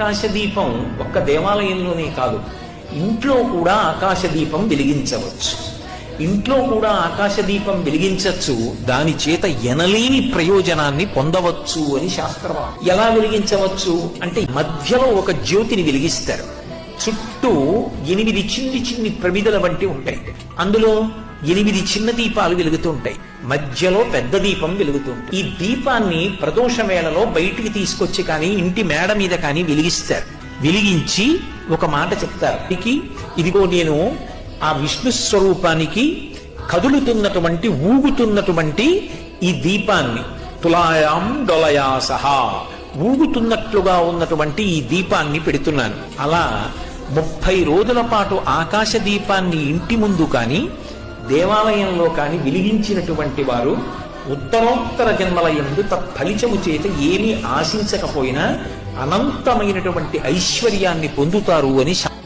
ఆకాశదీపం ఒక్క దేవాలయంలోనే కాదు ఇంట్లో కూడా ఆకాశదీపం వెలిగించవచ్చు. ఇంట్లో కూడా ఆకాశదీపం వెలిగించవచ్చు దాని చేత ఎనలేని ప్రయోజనాన్ని పొందవచ్చు అని శాస్త్రవాదం ఎలా వెలిగించవచ్చు? అంటే మధ్యలో ఒక జ్యోతిని వెలిగిస్తారు. చుట్టూ ఎనిమిది చిన్ని చిన్ని ప్రమిదల వంటి ఉంటాయి. అందులో ఎనిమిది చిన్న దీపాలు వెలుగుతూ ఉంటాయి మధ్యలో పెద్ద దీపం వెలుగుతుంది ఈ దీపాన్ని ప్రదోష వేళలో బయటికి తీసుకొచ్చి కానీ ఇంటి మేడ మీద కానీ వెలిగిస్తారు. వెలిగించి ఒక మాట చెప్తారు. ఇదిగో నేను ఆ విష్ణు స్వరూపానికి కదులుతున్నటువంటి ఊగుతున్నటువంటి ఈ దీపాన్ని తులాయాం డొలయా సహా ఊగుతున్నట్లుగా ఉన్నటువంటి ఈ దీపాన్ని పెడుతున్నాను. అలా ముప్పై రోజుల పాటు ఆకాశ దీపాన్ని ఇంటి ముందు కానీ దేవాలయంలో కానీ వెలిగించినటువంటి వారు ఉత్తరోత్తర జన్మల ఎందు తత్ఫలితము చేత ఏమీ ఆశించకపోయినా అనంతమైనటువంటి ఐశ్వర్యాన్ని పొందుతారు అని